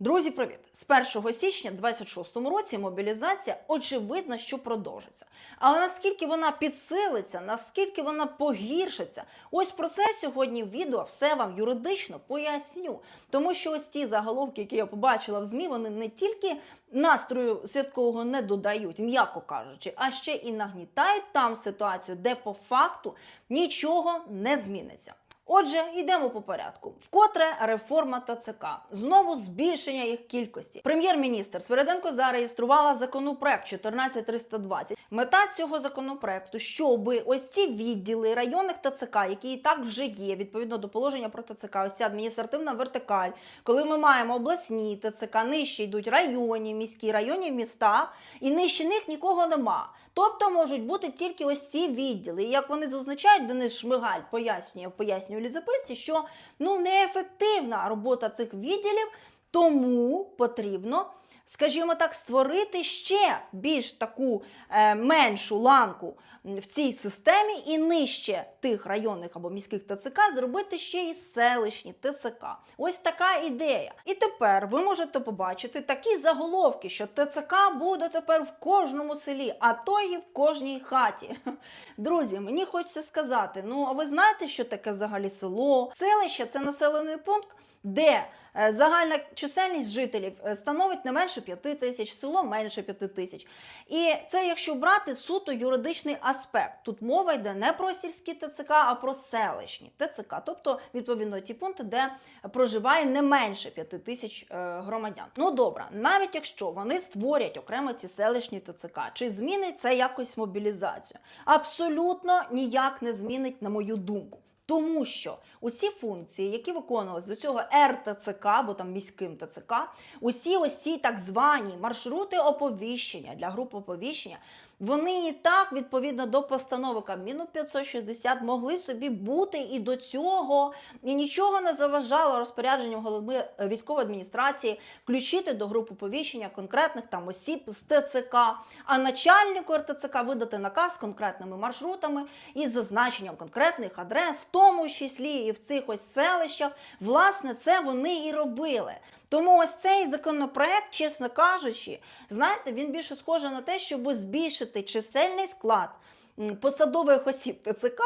Друзі, привіт! З 1 січня 26 році мобілізація очевидно, що продовжиться. Але наскільки вона підсилиться, наскільки вона погіршиться, ось про це сьогодні в відео все вам юридично поясню. Тому що ось ті заголовки, які я побачила в ЗМІ, вони не тільки настрою святкового не додають, м'яко кажучи, а ще і нагнітають там ситуацію, де по факту нічого не зміниться. Отже, йдемо по порядку. Вкотре реформа ТЦК. Знову збільшення їх кількості. Прем'єр-міністр Свереденко зареєструвала законопроект 14320. Мета цього законопроекту, щоби ось ці відділи районних ТЦК, які і так вже є, відповідно до положення про ТЦК, ось ця адміністративна вертикаль, коли ми маємо обласні ТЦК, нижче йдуть районні, міські, районні міста, і нижче них нікого нема. Тобто можуть бути тільки ось ці відділи. І як вони зазначають, Денис Шмигаль пояснює в пояснювальній записці, що ну неефективна робота цих відділів, тому потрібно. Скажімо так, створити ще більш таку е, меншу ланку в цій системі і нижче тих районних або міських ТЦК зробити ще і селищні ТЦК. Ось така ідея. І тепер ви можете побачити такі заголовки, що ТЦК буде тепер в кожному селі, а то і в кожній хаті. Друзі, мені хочеться сказати: ну а ви знаєте, що таке взагалі село? Селище це населений пункт, де е, загальна чисельність жителів е, становить не менше 5 тисяч, село менше 5 тисяч. І це якщо брати суто юридичний аспект. Тут мова йде не про сільські ТЦК, а про селищні ТЦК, тобто відповідно ті пункти, де проживає не менше 5 тисяч е, громадян. Ну добре, навіть якщо вони створять окремо ці селищні ТЦК, чи змінить це якось мобілізацію? Абсолютно ніяк не змінить, на мою думку. Тому що усі функції, які виконувалися до цього РТЦК, або там міським ТЦК, усі ось ці так звані маршрути оповіщення для груп оповіщення, вони і так, відповідно до постанови Кабміну 560, могли собі бути і до цього, і нічого не заважало розпорядженням голови е, військової адміністрації включити до груп оповіщення конкретних там осіб з ТЦК, а начальнику РТЦК видати наказ з конкретними маршрутами і зазначенням конкретних адрес, в тому числі і в цих ось селищах. Власне, це вони і робили. Тому ось цей законопроект, чесно кажучи, знаєте, він більше схожий на те, щоб збільшити чисельний склад посадових осіб ТЦК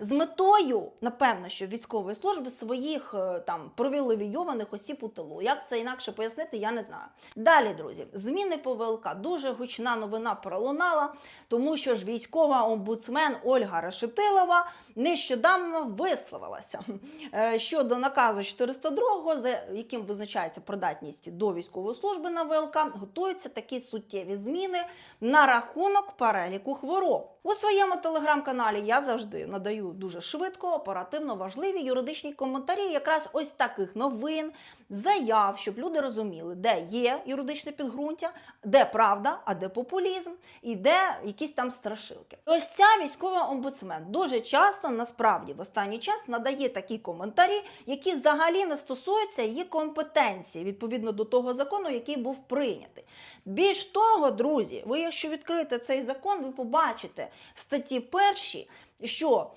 з метою, напевно, що військової служби своїх е, там привілейованих осіб у тилу. Як це інакше пояснити, я не знаю. Далі, друзі, зміни по ВЛК. Дуже гучна новина пролунала, тому що ж військова омбудсмен Ольга Решетилова нещодавно висловилася е, щодо наказу 402, за яким визначається придатність до військової служби на ВЛК, готуються такі суттєві зміни на рахунок переліку хвороб. У своєму телеграм-каналі я завжди надаю дуже швидко, оперативно важливі юридичні коментарі, якраз ось таких новин, заяв, щоб люди розуміли, де є юридичне підґрунтя, де правда, а де популізм, і де якісь там страшилки. Ось ця військова омбудсмен дуже часто насправді в останній час надає такі коментарі, які взагалі не стосуються її компетенції відповідно до того закону, який був прийнятий. Більш того, друзі, ви якщо відкрите цей закон, ви побачите статті 1, що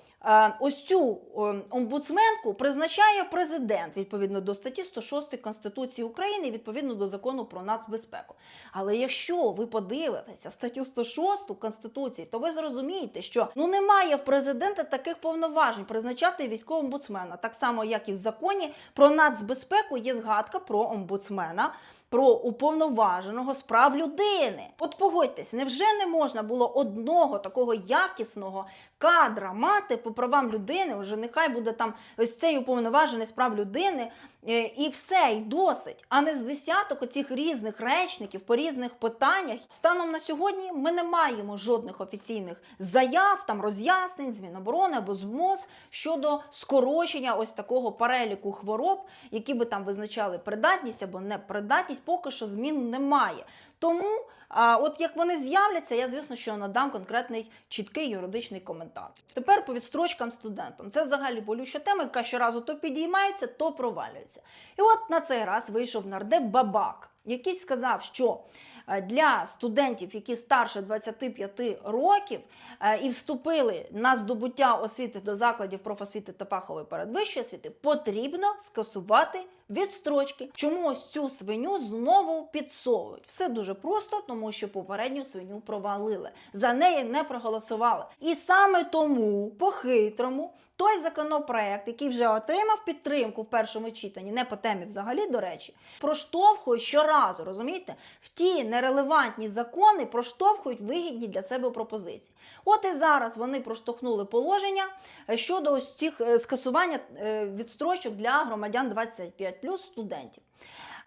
ось цю е, омбудсменку призначає президент відповідно до статті 106 Конституції України, відповідно до закону про нацбезпеку. Але якщо ви подивитеся статтю 106 Конституції, то ви зрозумієте, що ну немає в президента таких повноважень призначати військового омбудсмена, так само як і в законі про нацбезпеку є згадка про омбудсмена. Про уповноваженого з прав людини. От погодьтесь, невже не можна було одного такого якісного кадра мати по правам людини? Вже нехай буде там ось цей уповноважений з прав людини, е, і все, і досить, а не з десяток оцих різних речників по різних питаннях. Станом на сьогодні ми не маємо жодних офіційних заяв, там роз'яснень з Міноборони або з МОЗ щодо скорочення ось такого переліку хвороб, які би там визначали придатність або непридатність поки що змін немає. Тому, а, от як вони з'являться, я звісно, що надам конкретний чіткий юридичний коментар. Тепер по відстрочкам студентам. Це взагалі болюча тема, яка щоразу то підіймається, то провалюється. І от на цей раз вийшов нардеп Бабак, який сказав, що е, для студентів, які старше 25 років е, і вступили на здобуття освіти до закладів профосвіти та фахової передвищої освіти, потрібно скасувати відстрочки. Чому ось цю свиню знову підсовують? Все дуже просто, тому що попередню свиню провалили. За неї не проголосували. І саме тому, по-хитрому, той законопроект, який вже отримав підтримку в першому читанні, не по темі взагалі, до речі, проштовхує щоразу, розумієте? В ті нерелевантні закони проштовхують вигідні для себе пропозиції. От і зараз вони проштовхнули положення е, щодо ось цих е, скасування е, відстрочок для громадян 25 студентів.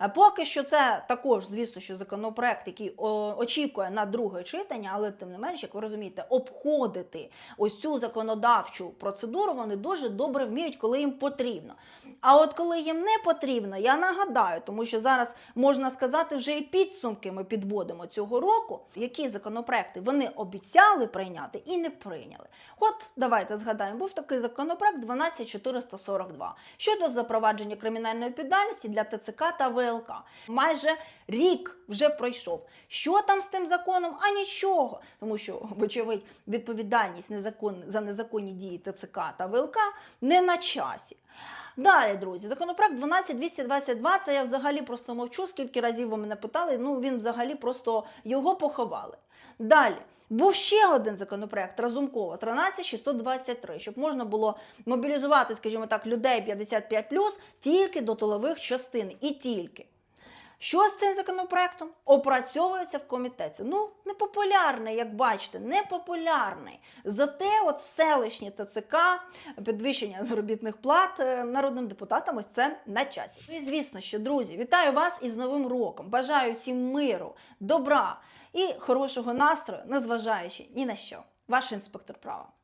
Е, Поки що це також, звісно, що законопроект, який очікує на друге читання, але тим не менш, як ви розумієте, обходити ось цю законодавчу процедуру вони дуже добре вміють, коли їм потрібно. А от коли їм не потрібно, я нагадаю, тому що зараз можна сказати, вже і підсумки ми підводимо цього року, які законопроекти вони обіцяли прийняти і не прийняли. От давайте згадаємо, був такий законопроект 12442 щодо запровадження кримінальної відповідальності для ТЦК та ВЛК. Майже рік вже пройшов. Що там з тим законом? А нічого, тому що, вочевидь, відповідальність незакон... за незаконні дії ТЦК та ВЛК не на часі. Далі, друзі, законопроект 12222, це я взагалі просто мовчу, скільки разів ви мене питали, ну він взагалі просто його поховали. Далі. Був ще один законопроект Разумкова 13623, щоб можна було мобілізувати, скажімо так, людей 55 тільки до тилових частин і тільки. Що з цим законопроектом? Опрацьовується в комітеті. Ну, непопулярний, як бачите, непопулярний. Зате от селищні ТЦК, підвищення заробітних плат е, народним депутатам, ось це на часі. Ну і звісно, що друзі, вітаю вас із Новим роком. Бажаю всім миру, добра і хорошого настрою, незважаючи ні на що. Ваш інспектор права.